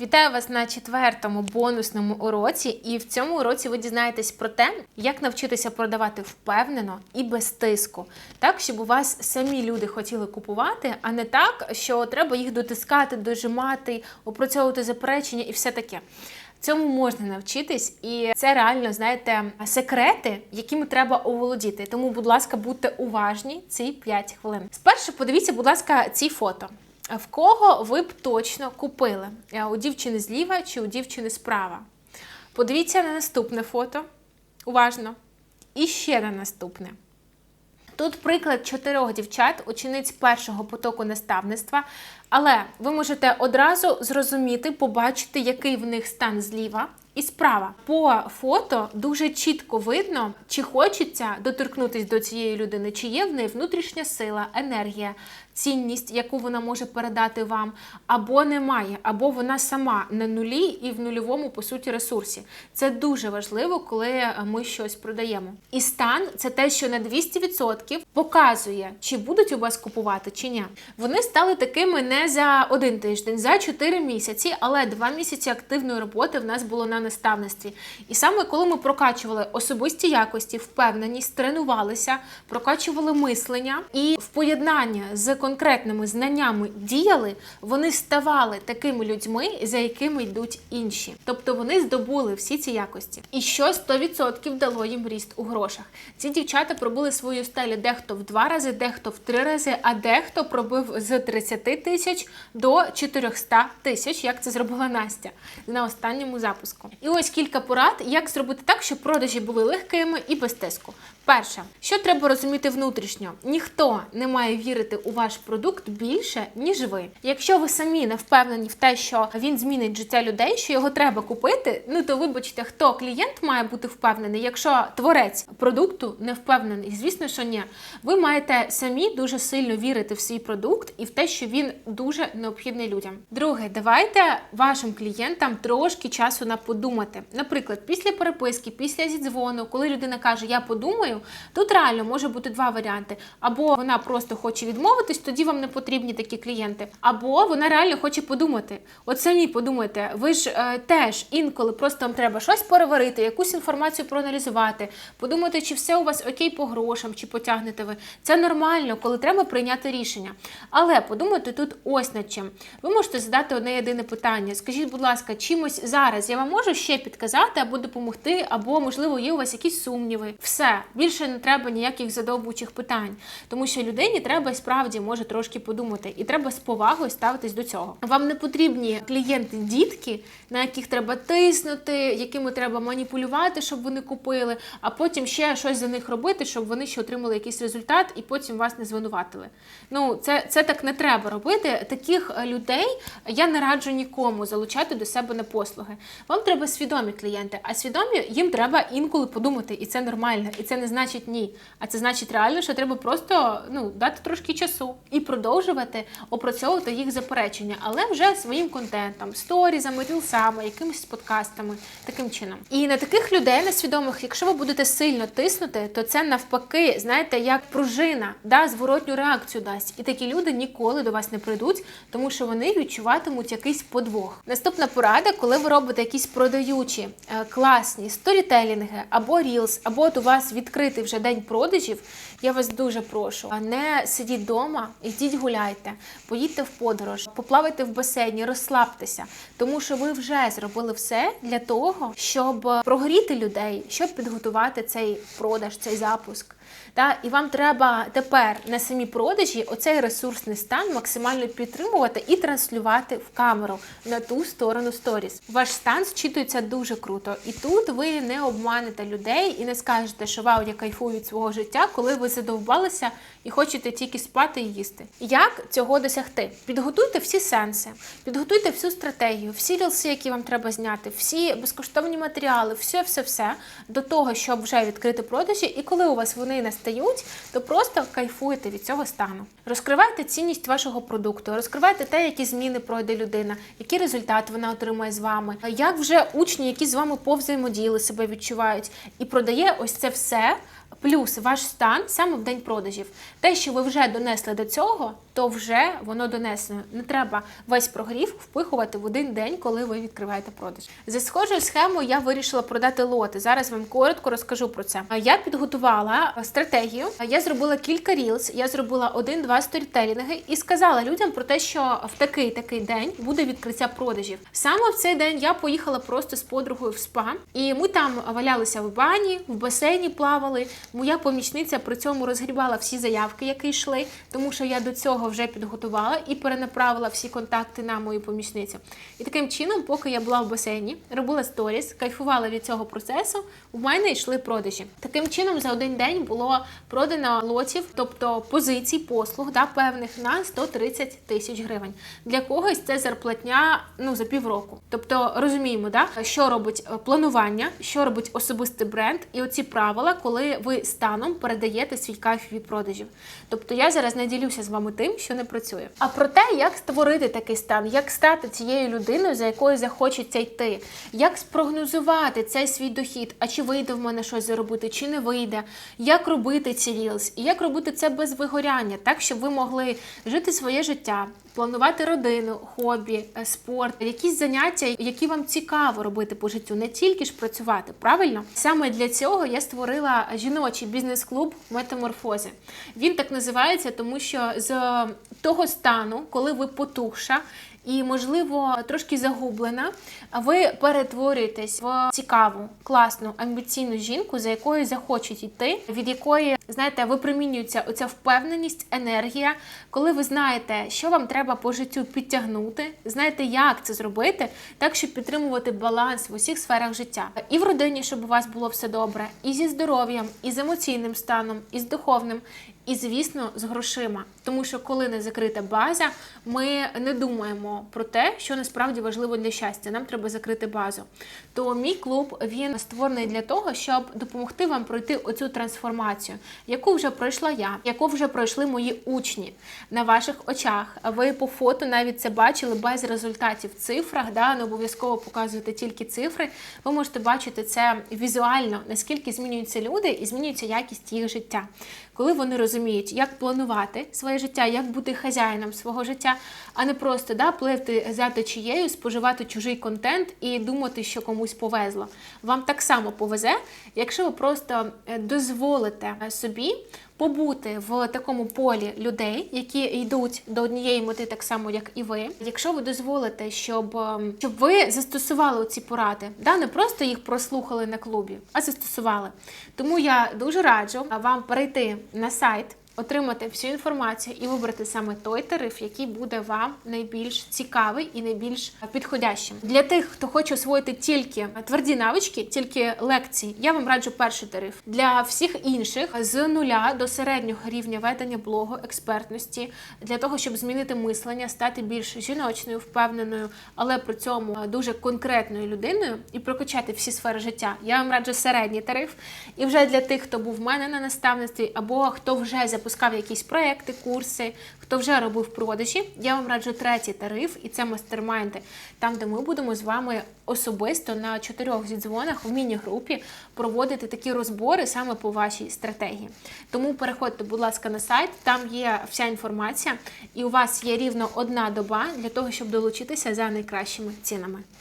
Вітаю вас на четвертому бонусному уроці. І в цьому уроці ви дізнаєтесь про те, як навчитися продавати впевнено і без тиску, так щоб у вас самі люди хотіли купувати, а не так, що треба їх дотискати, дожимати, опрацьовувати заперечення і все таке. Цьому можна навчитись, і це реально, знаєте, секрети, якими треба оволодіти. Тому, будь ласка, будьте уважні ці 5 хвилин. Спершу подивіться, будь ласка, ці фото. В кого ви б точно купили? Е, У дівчини зліва чи у дівчини справа? Подивіться на наступне фото. Уважно. І ще на наступне. Тут приклад чотирьох дівчат, учениць першого потоку наставництва. Але ви можете одразу зрозуміти, побачити, який в них стан зліва і справа. По фото дуже чітко видно, чи хочеться доторкнутися до цієї людини, чи є в неї внутрішня сила, енергія, цінність, яку вона може передати вам, або немає, або вона сама на нулі і в нульовому, по суті, ресурсі. Це дуже важливо, коли ми щось продаємо. І стан це те, що на 200% показує, чи будуть у вас купувати, чи ні. Вони стали такими не за один тиждень, за 4 місяці, але 2 місяці активної роботи в нас було на наставництві. І саме коли ми прокачували особисті якості, впевненість, тренувалися, прокачували мислення і в поєднанні з конкретними знаннями діяли, вони ставали такими людьми, за якими йдуть інші. Тобто вони здобули всі ці якості. І що 100% дало їм ріст у грошах. Ці дівчата пробили свою стелю дехто в два рази, дехто в три рази, а дехто пробив з 30 тисяч до 400 тисяч, як це зробила Настя на останньому запуску. І ось кілька порад, як зробити так, щоб продажі були легкими і без тиску. Перше, що треба розуміти внутрішньо, ніхто не має вірити у ваш продукт більше, ніж ви. Якщо ви самі не впевнені в те, що він змінить життя людей, що його треба купити, ну то вибачте, хто клієнт має бути впевнений, якщо творець продукту не впевнений, звісно, що ні. Ви маєте самі дуже сильно вірити в свій продукт і в те, що він дуже необхідний людям. Друге, давайте вашим клієнтам трошки часу на подумати. Наприклад, після переписки, після зідзвону, коли людина каже, я подумаю, тут реально може бути два варіанти. Або вона просто хоче відмовитись, тоді вам не потрібні такі клієнти, або вона реально хоче подумати. От самі подумайте, ви ж е, теж інколи просто вам треба щось переварити, якусь інформацію проаналізувати, подумати, чи все у вас окей по грошам, чи потягнете ви. Це нормально, коли треба прийняти рішення. Але подумайте тут ось над чим. Ви можете задати одне єдине питання. Скажіть, будь ласка, чимось зараз я вам можу ще підказати або допомогти, або, можливо, є у вас якісь сумніви. Все, більше не треба ніяких задовбучих питань, тому що людині треба справді може трошки подумати, і треба з повагою ставитись до цього. Вам не потрібні клієнти, дітки, на яких треба тиснути, якими треба маніпулювати, щоб вони купили, а потім ще щось за них робити, щоб вони ще отримали якийсь результат і потім вас не звинуватили. Ну, це, це так не треба робити. Таких е, людей я не раджу нікому залучати до себе на послуги. Вам треба свідомі клієнти, а свідомі їм треба інколи подумати, і це нормально, і це не значить ні. А це значить реально, що треба просто ну дати трошки часу і продовжувати опрацьовувати їх заперечення, але вже своїм контентом, сторізами, рілсами, якимись подкастами, таким чином. І на таких людей несвідомих, якщо ви будете сильно тиснути, то це навпаки, знаєте, як пружина, да, зворотню реакцію дасть. І такі люди ніколи до вас не прийдуть, тому що вони відчуватимуть якийсь подвох. Наступна порада, коли ви робите якісь продаючі, е, класні сторітелінги або рілс, або от у вас відкритий вже день продажів, я вас дуже прошу, а не сидіть вдома, ідіть гуляйте, поїдьте в подорож, поплавайте в басейні, розслабтеся, тому що ви вже зробили все для того, щоб прогріти людей, щоб підготувати цей продаж, цей запуск. Та, і вам треба тепер на самі продажі оцей ресурсний стан максимально підтримувати і транслювати в камеру на ту сторону сторіс. Ваш стан зчитується дуже круто. І тут ви не обманете людей і не скажете, що вау, я кайфую від свого життя, коли ви задовбалися і хочете тільки спати і їсти. Як цього досягти? Підготуйте всі сенси, підготуйте всю стратегію, всі рілси, які вам треба зняти, всі безкоштовні матеріали, все, все, все до того, щоб вже відкрити продажі. І коли у вас вони настають, то просто кайфуйте від цього стану. Розкривайте цінність вашого продукту, розкривайте те, які зміни пройде людина, який результат вона отримає з вами, як вже учні, які з вами повзаємодіяли, себе відчувають, і продає ось це все плюс ваш стан саме в день продажів. Те, що ви вже донесли до цього, то вже воно донесено. Не треба весь прогрів впихувати в один день, коли ви відкриваєте продаж. За схожою схемою я вирішила продати лоти. Зараз вам коротко розкажу про це. Я підготувала стратегію. Я зробила кілька рілз, я зробила один-два сторітелінги і сказала людям про те, що в такий такий день буде відкриття продажів. Саме в цей день я поїхала просто з подругою в спа, і ми там валялися в бані, в басейні плавали. Моя помічниця при цьому розгрібала всі заявки, які йшли, тому що я до цього вже підготувала і перенаправила всі контакти на мою помічницю. І таким чином, поки я була в басейні, робила сторіс, кайфувала від цього процесу, у мене йшли продажі. Таким чином, за один день було продано лотів, тобто позицій, послуг да, певних на 130 тисяч гривень. Для когось це зарплатня ну за півроку. Тобто розуміємо, да, що робить е, планування, що робить особистий бренд, і оці правила, коли ви станом передаєте свій кайф від продажів. Тобто я зараз не ділюся з вами тим, що не працює. А про те, як створити такий стан, як стати цією людиною, за якою захочеться йти, як спрогнозувати цей свій дохід, а чи вийде в мене щось заробити, чи не вийде, як робити ці рілз, і як робити це без вигоряння, так щоб ви могли жити своє життя. Планувати родину, хобі, е, спорт, якісь заняття, які вам цікаво робити по життю, не тільки ж працювати, правильно? Саме для цього я створила жіночий бізнес-клуб Метаморфози. Він так називається, тому що з того стану, коли ви потухша. І, можливо, трошки загублена, ви перетворюєтесь в цікаву, класну, амбіційну жінку, за якою захочуть йти, від якої, знаєте, випромінюється оця впевненість, енергія, коли ви знаєте, що вам треба по життю підтягнути, знаєте, як це зробити, так щоб підтримувати баланс в усіх сферах життя. І в родині, щоб у вас було все добре, і зі здоров'ям, і з емоційним станом, і з духовним. І, звісно, з грошима, тому що коли не закрита база, ми не думаємо про те, що насправді важливо для щастя. Нам треба закрити базу. То мій клуб він створений для того, щоб допомогти вам пройти оцю трансформацію, яку вже пройшла я, яку вже пройшли мої учні на ваших очах. Ви по фото навіть це бачили без результатів в цифрах. Да, не обов'язково показувати тільки цифри. Ви можете бачити це візуально, наскільки змінюються люди і змінюється якість їх життя, коли вони розуміють, як планувати своє життя, як бути хазяїном свого життя, а не просто да, пливти за течією, споживати чужий контент і думати, що комусь повезло. Вам так само повезе, якщо ви просто е, дозволите собі побути в такому полі людей, які йдуть до однієї мети, так само як і ви. Якщо ви дозволите, щоб, ем, щоб ви застосували ці поради, да, не просто їх прослухали на клубі, а застосували. Тому я дуже раджу вам перейти на сайт отримати всю інформацію і вибрати саме той тариф, який буде вам найбільш цікавий і найбільш підходящим. Для тих, хто хоче освоїти тільки тверді навички, тільки лекції, я вам раджу перший тариф. Для всіх інших з нуля до середнього рівня ведення блогу, експертності, для того, щоб змінити мислення, стати більш жіночною, впевненою, але при цьому дуже конкретною людиною і прокачати всі сфери життя. Я вам раджу середній тариф. І вже для тих, хто був в мене на наставництві, або хто вже запускав якісь проекти, курси, хто вже робив продажі, я вам раджу третій тариф, і це мастермайнди, там, де ми будемо з вами особисто на чотирьох зідзвонах в міні-групі проводити такі розбори саме по вашій стратегії. Тому переходьте, будь ласка, на сайт, там є вся інформація, і у вас є рівно одна доба для того, щоб долучитися за найкращими цінами.